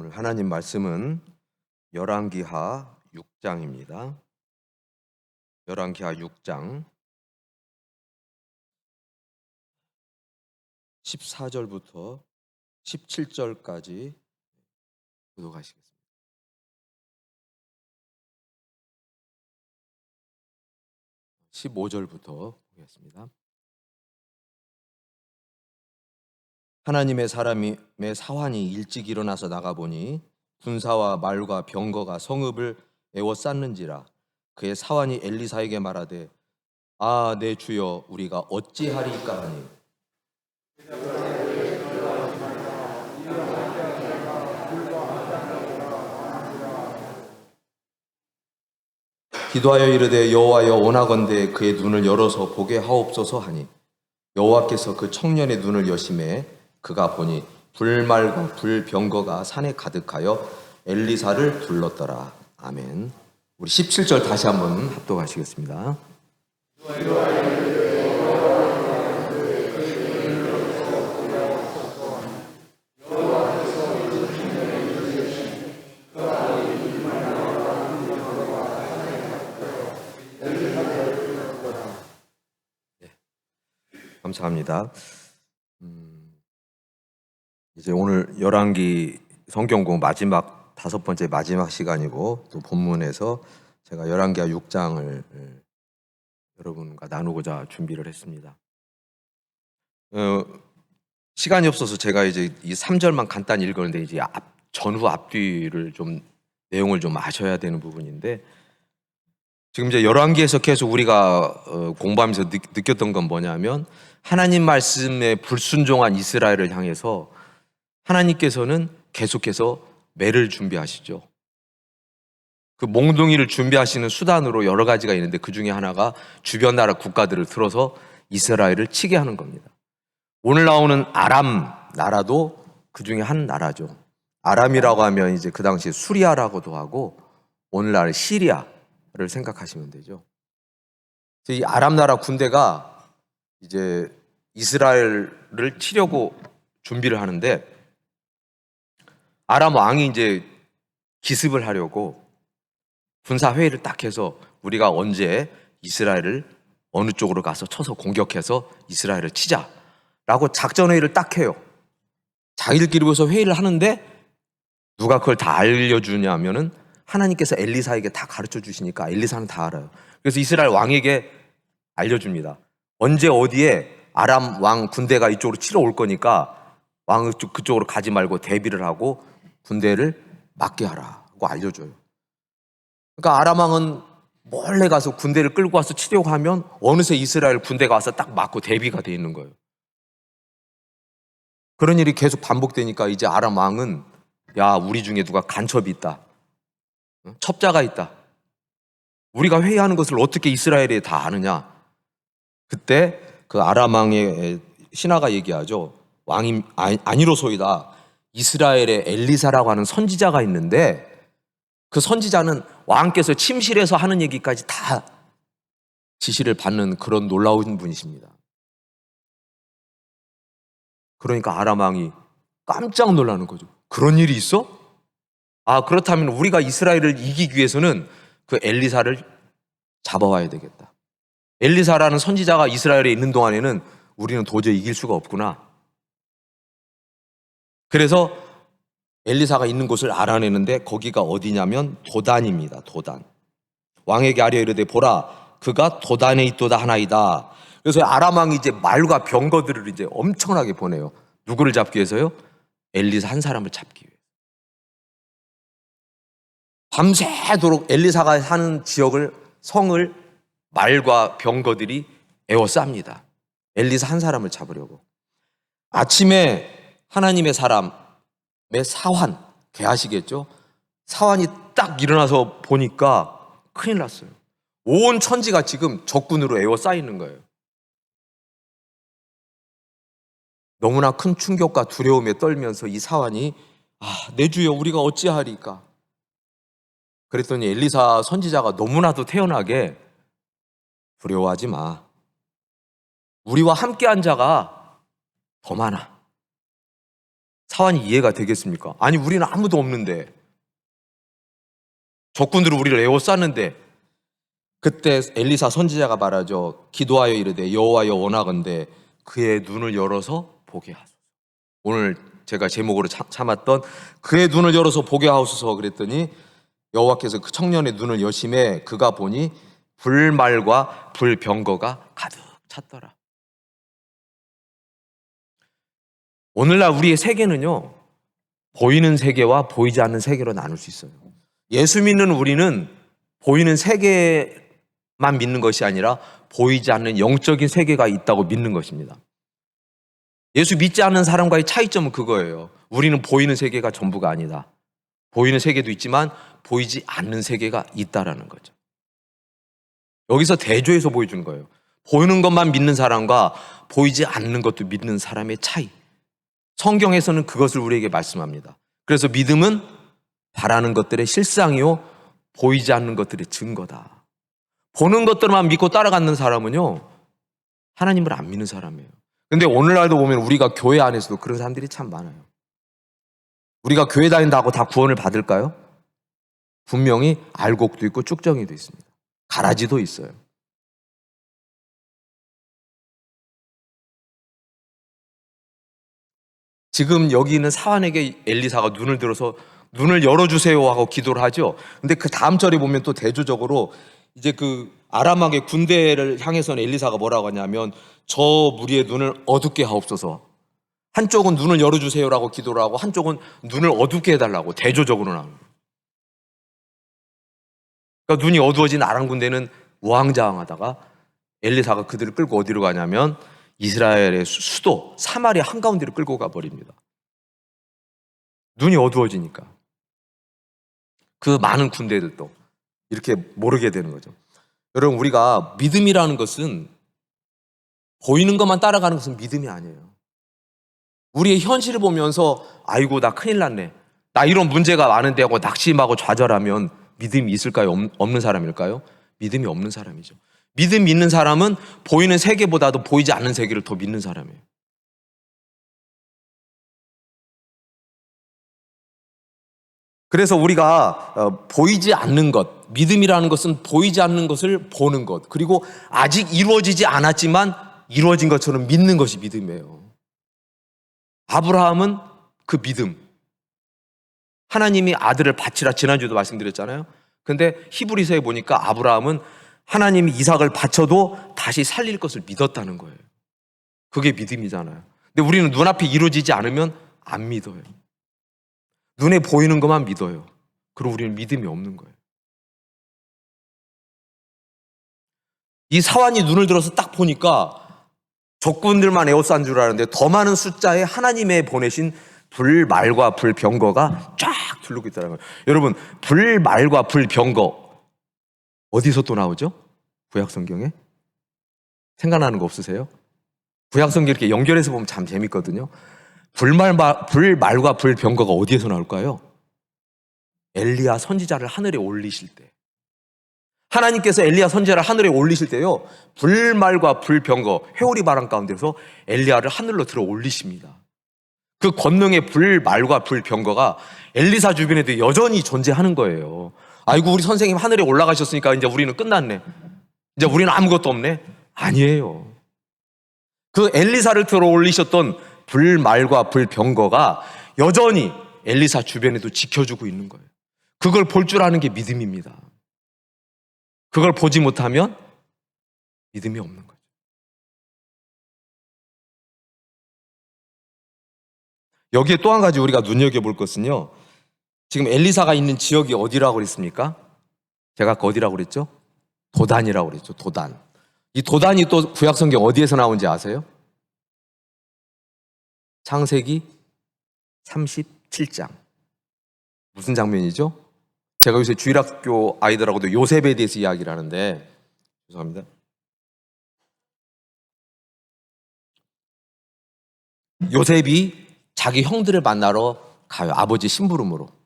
오늘 하나님 말씀은 열왕기하 6장입니다. 열왕기하 6장 14절부터 17절까지 교독하시겠습니다. (15절부터) 보겠습니다. 하나님의 사람의 사환이 일찍 일어나서 나가보니 군사와 말과 병거가 성읍을 에워쌌는지라 그의 사환이 엘리사에게 말하되 아 내 주여 우리가 어찌하리까 하니? 기도하여 이르되 여호와여 원하건대 그의 눈을 열어서 보게 하옵소서 하니 여호와께서 그 청년의 눈을 여심해 그가 보니 불말과 불병거가 산에 가득하여 엘리사를 둘렀더라. 아멘. 우리 17절 다시 한번 합독하시겠습니다. 감사합니다. 음, 이제 오늘 열왕기 성경 공 마지막 다섯 번째 마지막 시간이고 또 본문에서 제가 열왕기하 6장을 여러분과 나누고자 준비를 했습니다. 어, 시간이 없어서 제가 이제 이 3절만 간단히 읽었는데 이제 앞, 전후 앞뒤를 좀 내용을 좀 아셔야 되는 부분인데 지금 이제 열왕기에서 계속 우리가 어, 공부하면서 느, 느꼈던 건 뭐냐면 하나님 말씀에 불순종한 이스라엘을 향해서 하나님께서는 계속해서 매를 준비하시죠. 그 몽둥이를 준비하시는 수단으로 여러 가지가 있는데 그 중에 하나가 주변 나라 국가들을 틀어서 이스라엘을 치게 하는 겁니다. 오늘 나오는 아람 나라도 그 중에 한 나라죠. 아람이라고 하면 이제 그 당시에 수리아라고도 하고 오늘날 시리아를 생각하시면 되죠. 이 아람 나라 군대가 이제 이스라엘을 치려고 준비를 하는데 아람 왕이 이제 기습을 하려고 군사 회의를 딱 해서 우리가 언제 이스라엘을 어느 쪽으로 가서 쳐서 공격해서 이스라엘을 치자라고 작전 회의를 딱 해요. 자기들끼리 모여서 회의를 하는데 누가 그걸 다 알려주냐면은 하나님께서 엘리사에게 다 가르쳐 주시니까 엘리사는 다 알아요. 그래서 이스라엘 왕에게 알려줍니다. 언제 어디에 아람 왕 군대가 이쪽으로 치러 올 거니까 왕 그쪽으로 가지 말고 대비를 하고 군대를 막게 하라고 알려줘요. 그러니까 아람 왕은 몰래 가서 군대를 끌고 와서 치려고 하면 어느새 이스라엘 군대가 와서 딱 막고 대비가 돼 있는 거예요. 그런 일이 계속 반복되니까 이제 아람 왕은 야 우리 중에 누가 간첩이 있다. 첩자가 있다. 우리가 회의하는 것을 어떻게 이스라엘에 다 아느냐? 그때 그 아람 왕의 신하가 얘기하죠. 왕이 아니로소이다. 이스라엘의 엘리사라고 하는 선지자가 있는데 그 선지자는 왕께서 침실에서 하는 얘기까지 다 지시를 받는 그런 놀라운 분이십니다. 그러니까 아람 왕이 깜짝 놀라는 거죠. 그런 일이 있어? 아, 그렇다면 우리가 이스라엘을 이기기 위해서는 그 엘리사를 잡아와야 되겠다. 엘리사라는 선지자가 이스라엘에 있는 동안에는 우리는 도저히 이길 수가 없구나. 그래서 엘리사가 있는 곳을 알아내는데 거기가 어디냐면 도단입니다. 도단. 왕에게 아뢰 이르되 보라 그가 도단에 있도다 하나이다. 그래서 아람 왕이 이제 말과 병거들을 이제 엄청나게 보내요. 누구를 잡기 위해서요? 엘리사 한 사람을 잡기 위해. 밤새도록 엘리사가 사는 지역을 성을 말과 병거들이 에워쌉니다. 엘리사 한 사람을 잡으려고. 아침에 하나님의 사람의 사환, 개하시겠죠? 사환이 딱 일어나서 보니까 큰일 났어요. 온 천지가 지금 적군으로 에워싸이는 거예요. 너무나 큰 충격과 두려움에 떨면서 이 사환이 아, 내 주여 우리가 어찌하리까? 그랬더니 엘리사 선지자가 너무나도 태연하게 두려워하지 마. 우리와 함께 한 자가 더 많아. 사환이 이해가 되겠습니까? 아니 우리는 아무도 없는데 적군들은 우리를 에워쌌는데 그때 엘리사 선지자가 말하죠. 기도하여 이르되 여호와여 원하건대 그의 눈을 열어서 보게 하소서. 오늘 제가 제목으로 참- 참았던 그의 눈을 열어서 보게 하소서 그랬더니 여호와께서 그 청년의 눈을 여심해 그가 보니 불말과 불병거가 가득 찼더라. 오늘날 우리의 세계는요, 보이는 세계와 보이지 않는 세계로 나눌 수 있어요. 예수 믿는 우리는 보이는 세계만 믿는 것이 아니라 보이지 않는 영적인 세계가 있다고 믿는 것입니다. 예수 믿지 않는 사람과의 차이점은 그거예요. 우리는 보이는 세계가 전부가 아니다. 보이는 세계도 있지만 보이지 않는 세계가 있다라는 거죠. 여기서 대조해서 보여주는 거예요. 보이는 것만 믿는 사람과 보이지 않는 것도 믿는 사람의 차이. 성경에서는 그것을 우리에게 말씀합니다. 그래서 믿음은 바라는 것들의 실상이요, 보이지 않는 것들의 증거다. 보는 것들만 믿고 따라가는 사람은요, 하나님을 안 믿는 사람이에요. 근데 오늘날도 보면 우리가 교회 안에서도 그런 사람들이 참 많아요. 우리가 교회 다닌다고 다 구원을 받을까요? 분명히 알곡도 있고 쭉정이도 있습니다. 가라지도 있어요. 지금 여기 있는 사환에게 엘리사가 눈을 들어서 눈을 열어주세요 하고 기도를 하죠. 근데 그 다음 절에 보면 또 대조적으로 이제 그 아람왕의 군대를 향해서는 엘리사가 뭐라고 하냐면 저 무리의 눈을 어둡게 하옵소서. 한쪽은 눈을 열어주세요라고 기도를 하고 한쪽은 눈을 어둡게 해달라고 대조적으로 나옵니다. 그러니까 눈이 어두워진 아람 군대는 우왕좌왕하다가 엘리사가 그들을 끌고 어디로 가냐면 이스라엘의 수- 수도 사마리아 한가운데로 끌고 가버립니다. 눈이 어두워지니까 그 많은 군대들도 이렇게 모르게 되는 거죠. 여러분 우리가 믿음이라는 것은 보이는 것만 따라가는 것은 믿음이 아니에요. 우리의 현실을 보면서 아이고 나 큰일 났네. 나 이런 문제가 많은데 하고 낙심하고 좌절하면 믿음이 있을까요? 없- 없는 사람일까요? 믿음이 없는 사람이죠. 믿음 있는 사람은 보이는 세계보다도 보이지 않는 세계를 더 믿는 사람이에요. 그래서 우리가 어, 보이지 않는 것, 믿음이라는 것은 보이지 않는 것을 보는 것, 그리고 아직 이루어지지 않았지만 이루어진 것처럼 믿는 것이 믿음이에요. 아브라함은 그 믿음. 하나님이 아들을 바치라 지난주도 말씀드렸잖아요. 근데 히브리서에 보니까 아브라함은 하나님이 이삭을 바쳐도 다시 살릴 것을 믿었다는 거예요. 그게 믿음이잖아요. 근데 우리는 눈앞에 이루어지지 않으면 안 믿어요. 눈에 보이는 것만 믿어요. 그럼 우리는 믿음이 없는 거예요. 이 사환이 눈을 들어서 딱 보니까 적군들만 에워싼 줄 알았는데 더 많은 숫자의 하나님의 보내신 불말과 불병거가 쫙 둘르고 있다는 거예요. 여러분, 불말과 불병거 어디서 또 나오죠? 구약 성경에? 생각나는 거 없으세요? 구약 성경 이렇게 연결해서 보면 참 재밌거든요. 불말과, 불말과 불병거가 어디에서 나올까요? 엘리야 선지자를 하늘에 올리실 때. 하나님께서 엘리야 선지자를 하늘에 올리실 때요. 불말과 불병거, 회오리 바람 가운데서 엘리야를 하늘로 들어 올리십니다. 그 권능의 불말과 불병거가 엘리사 주변에도 여전히 존재하는 거예요. 아이고 우리 선생님 하늘에 올라가셨으니까 이제 우리는 끝났네. 이제 우리는 아무것도 없네. 아니에요. 그 엘리사를 들어 올리셨던 불말과 불병거가 여전히 엘리사 주변에도 지켜주고 있는 거예요. 그걸 볼 줄 아는 게 믿음입니다. 그걸 보지 못하면 믿음이 없는 거죠. 여기에 또 한 가지 우리가 눈여겨볼 것은요. 지금 엘리사가 있는 지역이 어디라고 그랬습니까? 제가 아까 어디라고 그랬죠? 도단이라고 그랬죠. 도단. 이 도단이 또 구약성경 어디에서 나온지 아세요? 창세기 37장. 무슨 장면이죠? 제가 요새 주일학교 아이들하고도 요셉에 대해서 이야기를 하는데 죄송합니다. 요셉이 자기 형들을 만나러 가요. 아버지 심부름으로.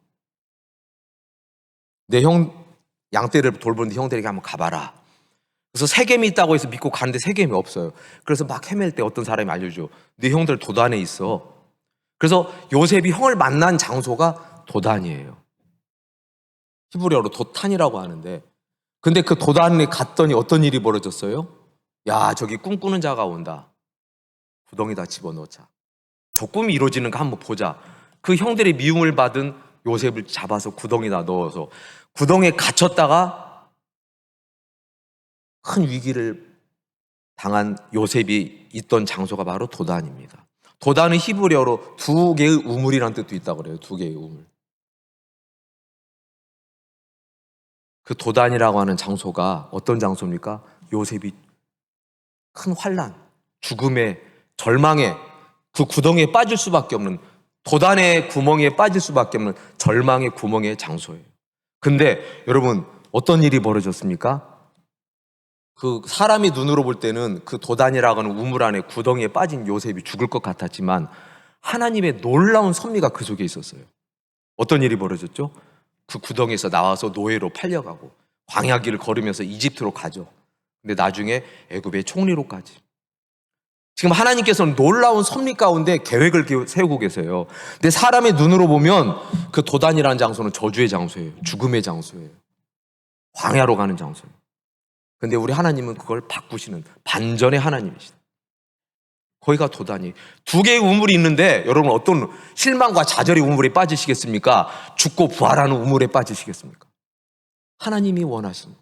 내 형 양떼를 돌보는데 형들에게 한번 가봐라. 그래서 세겜이 있다고 해서 믿고 가는데 세겜이 없어요. 그래서 막 헤맬 때 어떤 사람이 알려줘. 네 형들 도단에 있어. 그래서 요셉이 형을 만난 장소가 도단이에요. 히브리어로 도탄이라고 하는데 근데 그 도단에 갔더니 어떤 일이 벌어졌어요? 야 저기 꿈꾸는 자가 온다. 구덩이 다 집어넣자. 저 꿈이 이루어지는가 한번 보자. 그 형들의 미움을 받은 요셉을 잡아서 구덩이다 넣어서 구덩이에 갇혔다가 큰 위기를 당한 요셉이 있던 장소가 바로 도단입니다. 도단은 히브리어로 두 개의 우물이라는 뜻도 있다고 그래요. 두 개의 우물. 그 도단이라고 하는 장소가 어떤 장소입니까? 요셉이 큰 환란, 죽음의 절망에 그 구덩이에 빠질 수밖에 없는 도단의 구멍에 빠질 수밖에 없는 절망의 구멍의 장소예요. 근데 여러분 어떤 일이 벌어졌습니까? 그 사람이 눈으로 볼 때는 그 도단이라고 하는 우물 안에 구덩이에 빠진 요셉이 죽을 것 같았지만 하나님의 놀라운 섭리가 그 속에 있었어요. 어떤 일이 벌어졌죠? 그 구덩이에서 나와서 노예로 팔려가고 광야길을 걸으면서 이집트로 가죠. 근데 나중에 애굽의 총리로까지. 지금 하나님께서는 놀라운 섭리 가운데 계획을 세우고 계세요. 근데 사람의 눈으로 보면 그 도단이라는 장소는 저주의 장소예요. 죽음의 장소예요. 광야로 가는 장소예요. 근데 우리 하나님은 그걸 바꾸시는 반전의 하나님이시다. 거기가 도단이 두 개의 우물이 있는데 여러분 어떤 실망과 좌절의 우물에 빠지시겠습니까? 죽고 부활하는 우물에 빠지시겠습니까? 하나님이 원하신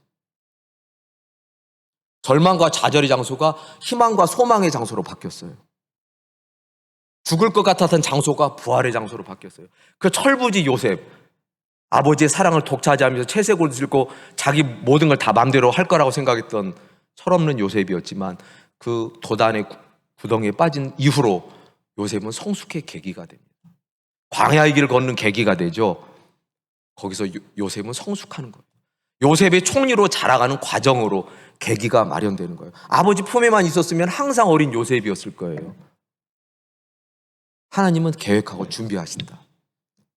절망과 좌절의 장소가 희망과 소망의 장소로 바뀌었어요. 죽을 것 같았던 장소가 부활의 장소로 바뀌었어요. 그 철부지 요셉, 아버지의 사랑을 독차지하면서 채색을 들고 자기 모든 걸 다 마음대로 할 거라고 생각했던 철없는 요셉이었지만 그 도단의 구덩이에 빠진 이후로 요셉은 성숙의 계기가 됩니다. 광야의 길을 걷는 계기가 되죠. 거기서 요셉은 성숙하는 거예요. 요셉의 총리로 자라가는 과정으로 계기가 마련되는 거예요. 아버지 품에만 있었으면 항상 어린 요셉이었을 거예요. 하나님은 계획하고 준비하신다.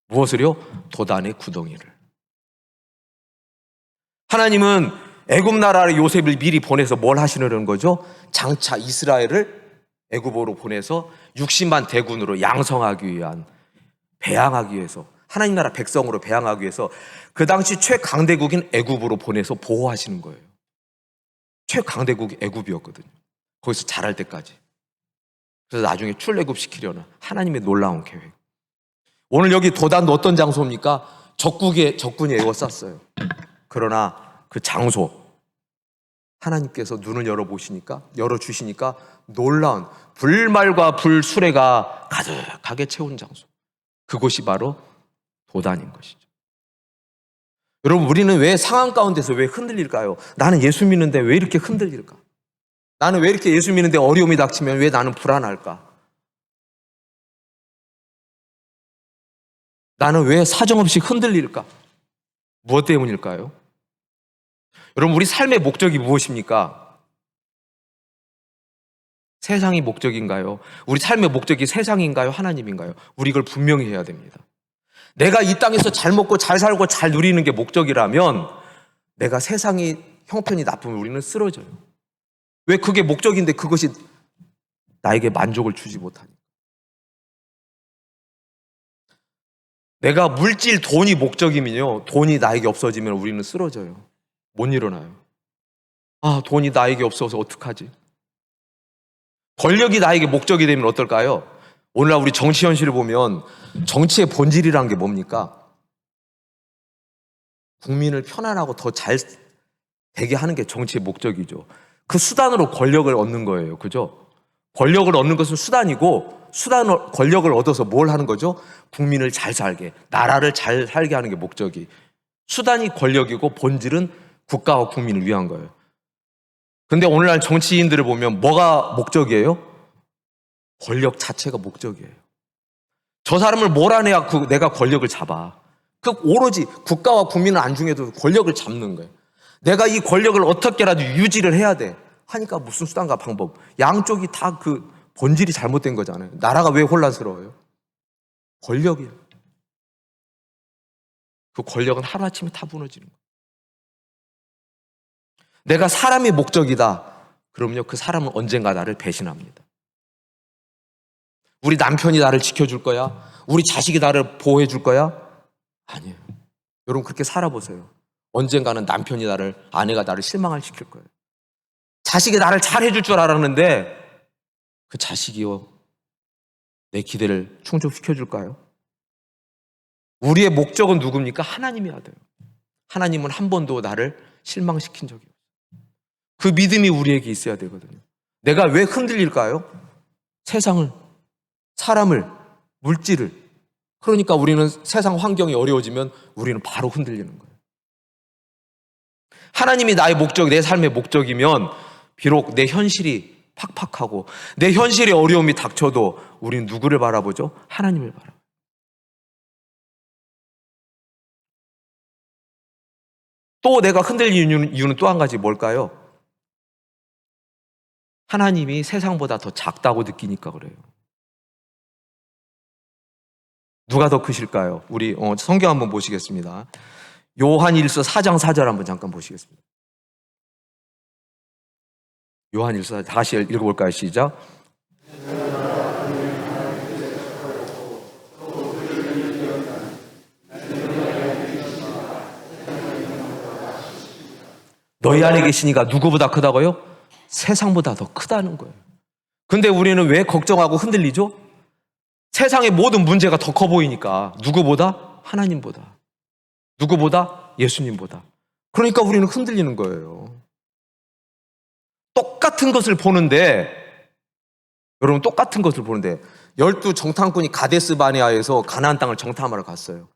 무엇을요? 도단의 구덩이를. 하나님은 애굽 나라의 요셉을 미리 보내서 뭘 하시려는 거죠? 장차 이스라엘을 애굽으로 보내서 60만 대군으로 양성하기 위한 배양하기 위해서 하나님 나라 백성으로 배양하기 위해서 그 당시 최강대국인 애굽으로 보내서 보호하시는 거예요. 최강대국이 애굽이었거든요. 거기서 자랄 때까지. 그래서 나중에 출애굽 시키려는 하나님의 놀라운 계획. 오늘 여기 도단도 어떤 장소입니까? 적국의 적군이 에워쌌어요. 그러나 그 장소 하나님께서 눈을 열어 보시니까 열어 주시니까 놀라운 불말과 불수레가 가득하게 채운 장소. 그곳이 바로 도단인 것이죠. 여러분, 우리는 왜 상황 가운데서 왜 흔들릴까요? 나는 예수 믿는데 왜 이렇게 흔들릴까? 나는 왜 이렇게 예수 믿는데 어려움이 닥치면 왜 나는 불안할까? 나는 왜 사정없이 흔들릴까? 무엇 때문일까요? 여러분, 우리 삶의 목적이 무엇입니까? 세상이 목적인가요? 우리 삶의 목적이 세상인가요? 하나님인가요? 우리 이걸 분명히 해야 됩니다. 내가 이 땅에서 잘 먹고 잘 살고 잘 누리는 게 목적이라면 내가 세상이 형편이 나쁘면 우리는 쓰러져요. 왜 그게 목적인데 그것이 나에게 만족을 주지 못하니? 내가 물질, 돈이 목적이면요. 돈이 나에게 없어지면 우리는 쓰러져요. 못 일어나요. 아, 돈이 나에게 없어서 어떡하지? 권력이 나에게 목적이 되면 어떨까요? 오늘날 우리 정치 현실을 보면 정치의 본질이란 게 뭡니까? 국민을 편안하고 더 잘 되게 하는 게 정치의 목적이죠. 그 수단으로 권력을 얻는 거예요. 그죠? 권력을 얻는 것은 수단이고 수단 권력을 얻어서 뭘 하는 거죠? 국민을 잘 살게, 나라를 잘 살게 하는 게 목적이. 수단이 권력이고 본질은 국가와 국민을 위한 거예요. 근데 오늘날 정치인들을 보면 뭐가 목적이에요? 권력 자체가 목적이에요. 저 사람을 몰아내야 그 내가 권력을 잡아. 그 오로지 국가와 국민을 안중에도 권력을 잡는 거예요. 내가 이 권력을 어떻게라도 유지를 해야 돼. 하니까 무슨 수단과 방법. 양쪽이 다 그 본질이 잘못된 거잖아요. 나라가 왜 혼란스러워요? 권력이에요. 그 권력은 하루아침에 다 무너지는 거예요. 내가 사람의 목적이다. 그럼요, 그 사람은 언젠가 나를 배신합니다. 우리 남편이 나를 지켜줄 거야? 우리 자식이 나를 보호해 줄 거야? 아니에요. 여러분 그렇게 살아보세요. 언젠가는 남편이 나를, 아내가 나를 실망을 시킬 거예요. 자식이 나를 잘 해줄 줄 알았는데 그 자식이요. 내 기대를 충족시켜 줄까요? 우리의 목적은 누굽니까? 하나님이어야 돼요. 하나님은 한 번도 나를 실망시킨 적이 없어요. 그 믿음이 우리에게 있어야 되거든요. 내가 왜 흔들릴까요? 세상을, 사람을, 물질을. 그러니까 우리는 세상 환경이 어려워지면 우리는 바로 흔들리는 거예요. 하나님이 나의 목적, 내 삶의 목적이면 비록 내 현실이 팍팍하고 내 현실에 어려움이 닥쳐도 우리는 누구를 바라보죠? 하나님을 바라봐요. 또 내가 흔들리는 이유는, 이유는 또 한 가지 뭘까요? 하나님이 세상보다 더 작다고 느끼니까 그래요. 누가 더 크실까요? 우리 어, 성경 한번 보시겠습니다. 요한일서 4장 4절 한번 잠깐 보시겠습니다. 요한일서 다시 읽어볼까요? 시작. 너희 안에 계시니가 누구보다 크다고요? 세상보다 더 크다는 거예요. 근데 우리는 왜 걱정하고 흔들리죠? 세상의 모든 문제가 더 커 보이니까 누구보다 하나님보다 누구보다 예수님보다 그러니까 우리는 흔들리는 거예요. 똑같은 것을 보는데 여러분 똑같은 것을 보는데 열두 정탐꾼이 가데스 바네아에서 가나안 땅을 정탐하러 갔어요.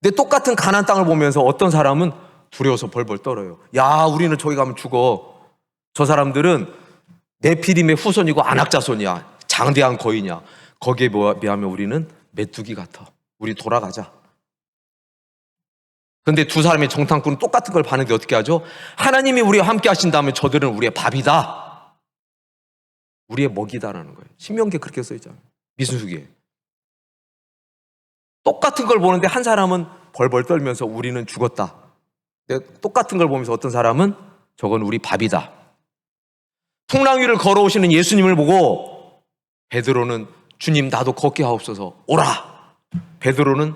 근데 똑같은 가나안 땅을 보면서 어떤 사람은 두려워서 벌벌 떨어요. 야, 우리는 저기 가면 죽어. 저 사람들은 네피림의 후손이고 안악자손이야. 장대한 거인이야. 거기에 비하면 우리는 메뚜기 같아. 우리 돌아가자. 근데 두 사람의 정탐꾼은 똑같은 걸 봤는데 어떻게 하죠? 하나님이 우리와 함께 하신다면 저들은 우리의 밥이다. 우리의 먹이다라는 거예요. 신명기에 그렇게 써 있잖아요. 미순수기에. 똑같은 걸 보는데 한 사람은 벌벌 떨면서 우리는 죽었다. 똑같은 걸 보면서 어떤 사람은 저건 우리 밥이다. 풍랑 위를 걸어오시는 예수님을 보고 베드로는 주님 나도 걷게 하옵소서 오라. 베드로는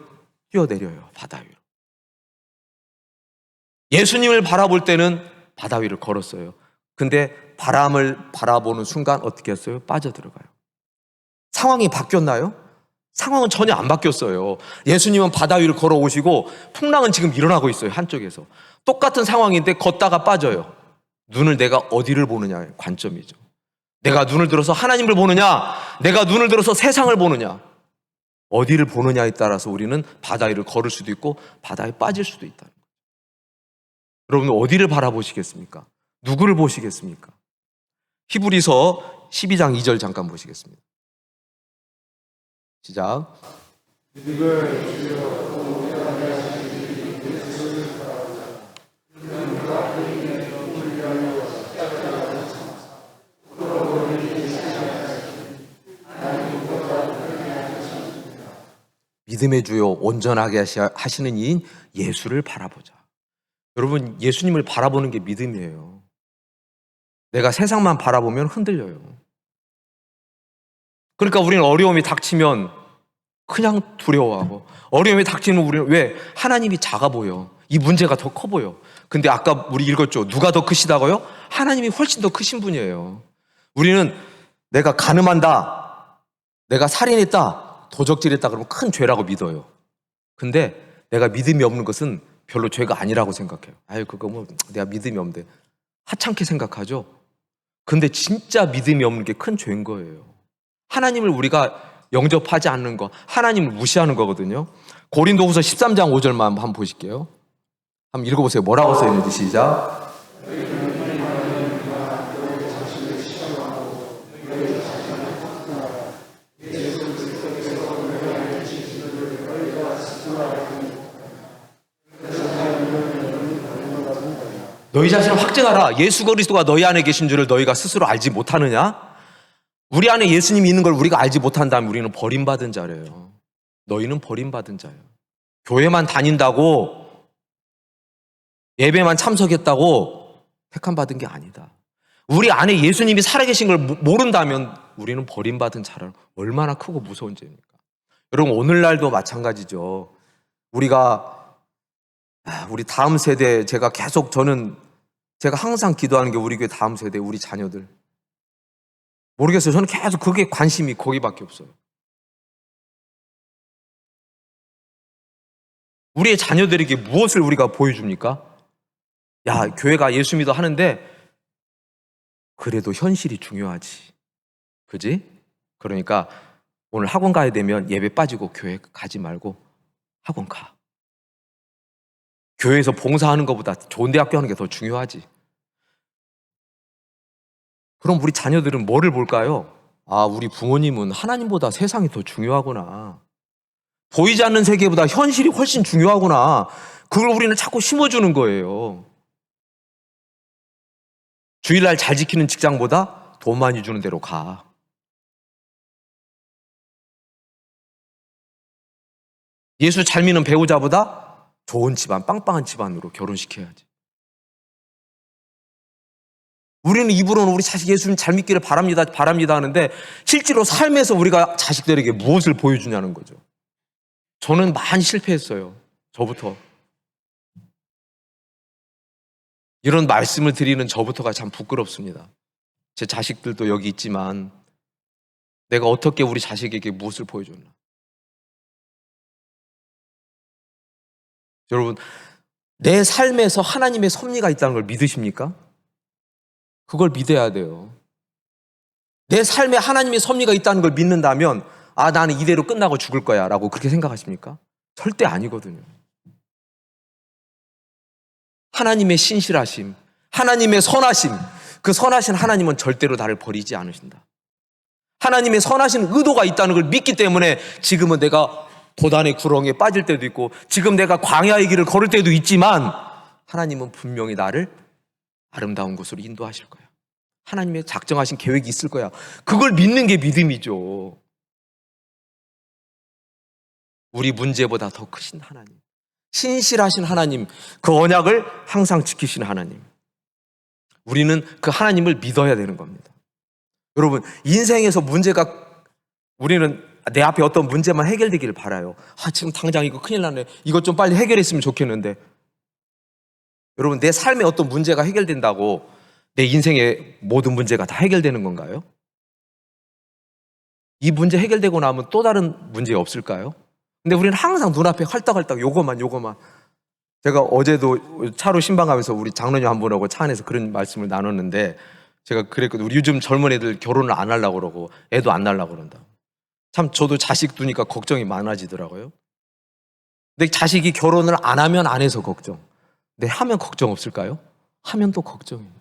뛰어내려요 바다 위로. 예수님을 바라볼 때는 바다 위를 걸었어요. 근데 바람을 바라보는 순간 어떻게 했어요? 빠져들어가요. 상황이 바뀌었나요? 상황은 전혀 안 바뀌었어요. 예수님은 바다 위를 걸어오시고 풍랑은 지금 일어나고 있어요. 한쪽에서. 똑같은 상황인데 걷다가 빠져요. 눈을 내가 어디를 보느냐의 관점이죠. 내가 눈을 들어서 하나님을 보느냐, 내가 눈을 들어서 세상을 보느냐, 어디를 보느냐에 따라서 우리는 바다 위를 걸을 수도 있고 바다에 빠질 수도 있다는 거죠. 여러분 어디를 바라보시겠습니까? 누구를 보시겠습니까? 히브리서 12장 2절 잠깐 보시겠습니다. 시작. 믿음의 주요 온전하게 하시는 이인 예수를 바라보자. 여러분 예수님을 바라보는 게 믿음이에요. 내가 세상만 바라보면 흔들려요. 그러니까 우리는 어려움이 닥치면 그냥 두려워하고 어려움이 닥치면 우리는 왜 하나님이 작아 보여. 이 문제가 더 커 보여. 근데 아까 우리 읽었죠. 누가 더 크시다고요? 하나님이 훨씬 더 크신 분이에요. 우리는 내가 가늠한다. 내가 살인했다. 도적질했다. 그러면 큰 죄라고 믿어요. 근데 내가 믿음이 없는 것은 별로 죄가 아니라고 생각해요. 아유, 그거 뭐 내가 믿음이 없는데. 하찮게 생각하죠. 근데 진짜 믿음이 없는 게 큰 죄인 거예요. 하나님을 우리가 영접하지 않는 거, 하나님을 무시하는 거거든요. 고린도후서 13장 5절만 한번 보실게요. 한번 읽어보세요. 뭐라고 써 있는지 시작. 너희 자신을 확증하라. 예수 그리스도가 너희 안에 계신 줄을 너희가 스스로 알지 못하느냐? 우리 안에 예수님이 있는 걸 우리가 알지 못한다면 우리는 버림받은 자래요. 너희는 버림받은 자예요. 교회만 다닌다고 예배만 참석했다고 택함 받은 게 아니다. 우리 안에 예수님이 살아계신 걸 모- 모른다면 우리는 버림받은 자라 얼마나 크고 무서운 죄입니까? 여러분 오늘날도 마찬가지죠. 우리가 아, 우리 다음 세대 제가 계속 저는 제가 항상 기도하는 게 우리 교회 다음 세대 우리 자녀들 모르겠어요. 저는 계속 그게 관심이 거기밖에 없어요. 우리의 자녀들에게 무엇을 우리가 보여줍니까? 야, 교회가 예수 믿어 하는데 그래도 현실이 중요하지. 그지? 그러니까 오늘 학원 가야 되면 예배 빠지고 교회 가지 말고 학원 가. 교회에서 봉사하는 것보다 좋은 대학교 하는 게 더 중요하지. 그럼 우리 자녀들은 뭐를 볼까요? 아, 우리 부모님은 하나님보다 세상이 더 중요하구나. 보이지 않는 세계보다 현실이 훨씬 중요하구나. 그걸 우리는 자꾸 심어주는 거예요. 주일날 잘 지키는 직장보다 돈 많이 주는 대로 가. 예수 잘 믿는 배우자보다 좋은 집안, 빵빵한 집안으로 결혼시켜야지. 우리는 입으로는 우리 자식 예수님 잘 믿기를 바랍니다, 바랍니다 하는데 실제로 삶에서 우리가 자식들에게 무엇을 보여주냐는 거죠. 저는 많이 실패했어요. 저부터. 이런 말씀을 드리는 저부터가 참 부끄럽습니다. 제 자식들도 여기 있지만 내가 어떻게 우리 자식에게 무엇을 보여줬나. 여러분, 내 삶에서 하나님의 섭리가 있다는 걸 믿으십니까? 그걸 믿어야 돼요. 내 삶에 하나님의 섭리가 있다는 걸 믿는다면, 아, 나는 이대로 끝나고 죽을 거야. 라고 그렇게 생각하십니까? 절대 아니거든요. 하나님의 신실하심, 하나님의 선하심, 그 선하신 하나님은 절대로 나를 버리지 않으신다. 하나님의 선하신 의도가 있다는 걸 믿기 때문에 지금은 내가 도단의 구렁에 빠질 때도 있고 지금 내가 광야의 길을 걸을 때도 있지만 하나님은 분명히 나를 아름다운 곳으로 인도하실 거야. 하나님의 작정하신 계획이 있을 거야. 그걸 믿는 게 믿음이죠. 우리 문제보다 더 크신 하나님. 신실하신 하나님, 그 언약을 항상 지키신 하나님. 우리는 그 하나님을 믿어야 되는 겁니다. 여러분, 인생에서 문제가 우리는 내 앞에 어떤 문제만 해결되기를 바라요. 아, 지금 당장 이거 큰일 나네. 이것 좀 빨리 해결했으면 좋겠는데. 여러분, 내 삶에 어떤 문제가 해결된다고 내 인생의 모든 문제가 다 해결되는 건가요? 이 문제 해결되고 나면 또 다른 문제 없을까요? 근데 우리는 항상 눈앞에 헐떡헐떡 요거만 요거만 제가 어제도 차로 신방 가면서 우리 장로님 한 분하고 차 안에서 그런 말씀을 나눴는데 제가 그랬거든요. 우리 요즘 젊은 애들 결혼을 안 하려고 그러고 애도 안 낳으려고 그런다. 참 저도 자식 두니까 걱정이 많아지더라고요. 근데 자식이 결혼을 안 하면 안 해서 걱정. 근데 하면 걱정 없을까요? 하면 또 걱정이에요.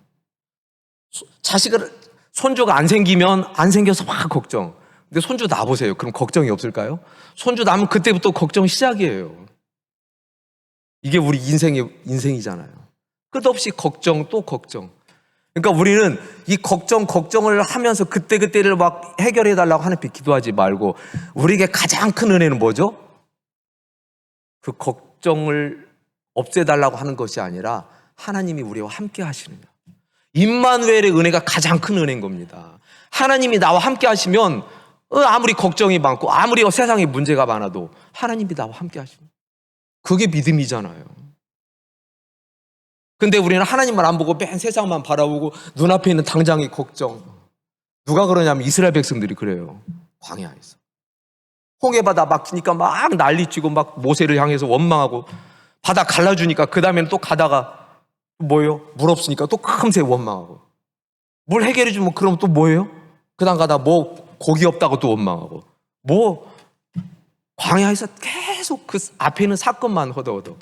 소- 자식을 손주가 안 생기면 안 생겨서 막 걱정. 근데 손주 낳아보세요. 그럼 걱정이 없을까요? 손주 낳으면 그때부터 걱정 시작이에요. 이게 우리 인생의 인생이잖아요. 끝없이 걱정 또 걱정. 그러니까 우리는 이 걱정 걱정을 하면서 그때 그때를 막 해결해 달라고 하나님께 기도하지 말고 우리에게 가장 큰 은혜는 뭐죠? 그 걱정을 없애 달라고 하는 것이 아니라 하나님이 우리와 함께 하시느냐. 임마누엘의 은혜가 가장 큰 은혜인 겁니다. 하나님이 나와 함께 하시면 어, 아무리 걱정이 많고 아무리 세상에 문제가 많아도 하나님이 나와 함께 하시면 그게 믿음이잖아요. 근데 우리는 하나님만 안 보고 맨 세상만 바라보고 눈앞에 있는 당장의 걱정. 누가 그러냐면 이스라엘 백성들이 그래요. 광야에서. 홍해 바다 막히니까 막 난리치고 막 모세를 향해서 원망하고 바다 갈라주니까 그 다음에는 또 가다가 뭐예요? 물 없으니까 또 금세 원망하고 물 해결해 주면 그럼 또 뭐예요? 그 다음 가다 뭐 고기 없다고 또 원망하고 뭐 광야에서 계속 그 앞에 있는 사건만 허덕허덕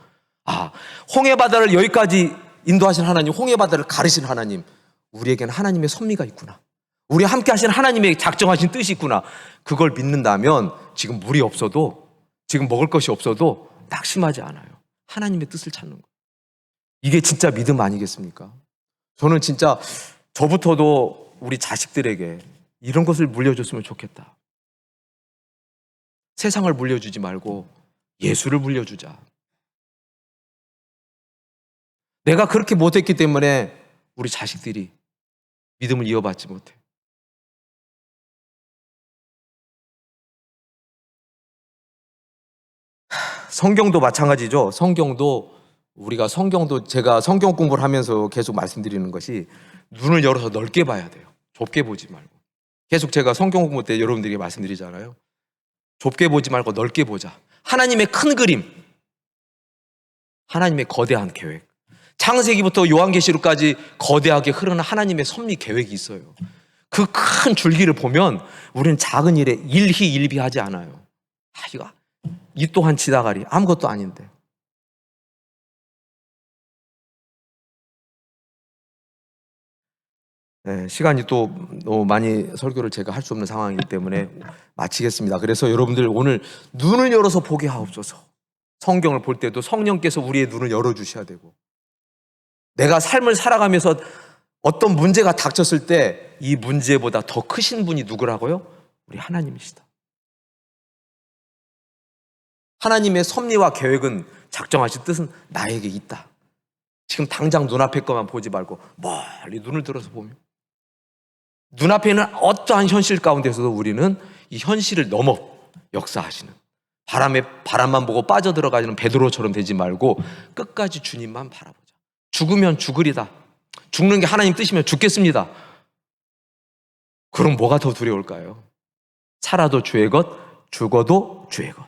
아 홍해 바다를 여기까지 인도하신 하나님 홍해 바다를 가르신 하나님 우리에게는 하나님의 섭리가 있구나 우리 함께 하신 하나님의 작정하신 뜻이 있구나 그걸 믿는다면 지금 물이 없어도 지금 먹을 것이 없어도 낙심하지 않아요 하나님의 뜻을 찾는 거예요 이게 진짜 믿음 아니겠습니까? 저는 진짜 저부터도 우리 자식들에게 이런 것을 물려줬으면 좋겠다. 세상을 물려주지 말고 예수를 물려주자. 내가 그렇게 못했기 때문에 우리 자식들이 믿음을 이어받지 못해. 성경도 마찬가지죠. 성경도 우리가 성경도 제가 성경 공부를 하면서 계속 말씀드리는 것이 눈을 열어서 넓게 봐야 돼요. 좁게 보지 말고. 계속 제가 성경 공부 때 여러분들에게 말씀드리잖아요. 좁게 보지 말고 넓게 보자. 하나님의 큰 그림. 하나님의 거대한 계획. 창세기부터 요한계시록까지 거대하게 흐르는 하나님의 섭리 계획이 있어요. 그 큰 줄기를 보면 우리는 작은 일에 일희일비하지 않아요. 아, 이거 이 또한 지다가리 아무것도 아닌데. 네, 시간이 또 많이 설교를 제가 할 수 없는 상황이기 때문에 마치겠습니다. 그래서 여러분들 오늘 눈을 열어서 보게 하옵소서. 성경을 볼 때도 성령께서 우리의 눈을 열어 주셔야 되고 내가 삶을 살아가면서 어떤 문제가 닥쳤을 때 이 문제보다 더 크신 분이 누구라고요? 우리 하나님이시다. 하나님의 섭리와 계획은 작정하신 뜻은 나에게 있다. 지금 당장 눈앞의 것만 보지 말고 멀리 눈을 들어서 보면 눈앞에 있는 어떠한 현실 가운데서도 우리는 이 현실을 넘어 역사하시는 바람에 바람만 보고 빠져들어가는 베드로처럼 되지 말고 끝까지 주님만 바라보자. 죽으면 죽으리다. 죽는 게 하나님 뜻이면 죽겠습니다. 그럼 뭐가 더 두려울까요? 살아도 주의 것, 죽어도 주의 것.